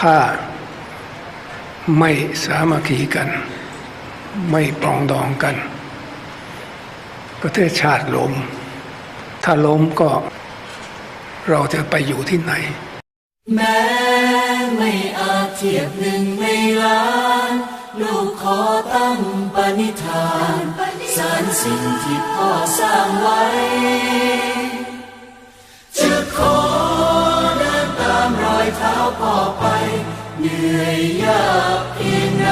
ถ้าไม่สามัคคีกัน ไม่ปรองดองกัน ประเทศชาติล้มถ้าล้มก็เราจะไปอยู่ที่ไหน แม้ไม่อาจเทียบหนึ่งในล้าน ลูกขอตั้งปณิธาน สารสิ่งที่พ่อสร้างไว้ เท้าพ่อไป เหนื่อยยากเพียงไหน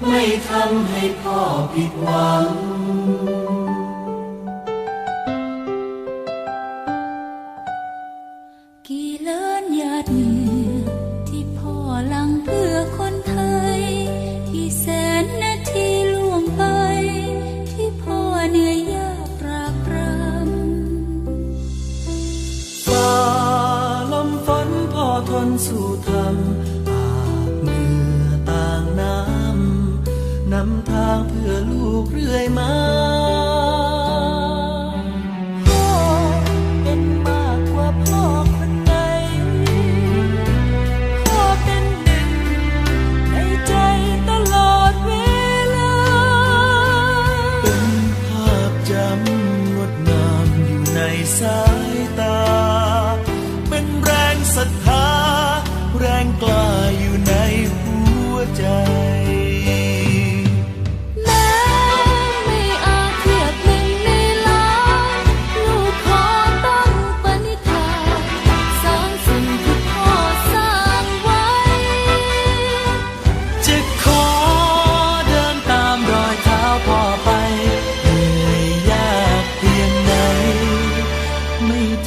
ไม่ทำให้พ่อผิดหวังกี่เลินหยาดเหงื่อำนำทางเพื่อลูกเรื่อยมาพ่อเป็นมากกว่าพ่อคนไหนพ่อเป็นหนึ่งในใจตลอดเวลาเป็นภาพจำงดงามอยู่ในสายตา เป็นแรงศรัทธา แรงกล้าอยู่ในหัวใจ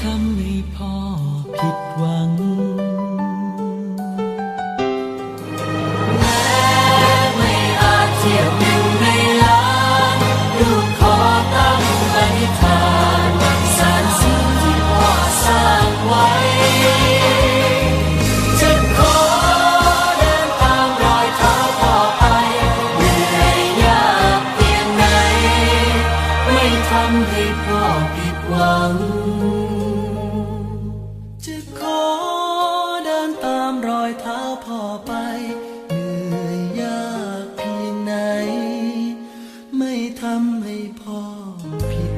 ทำให้พ่อผิดหวัง เอือยยากเพียงไหน ไม่ทำให้พ่อผิด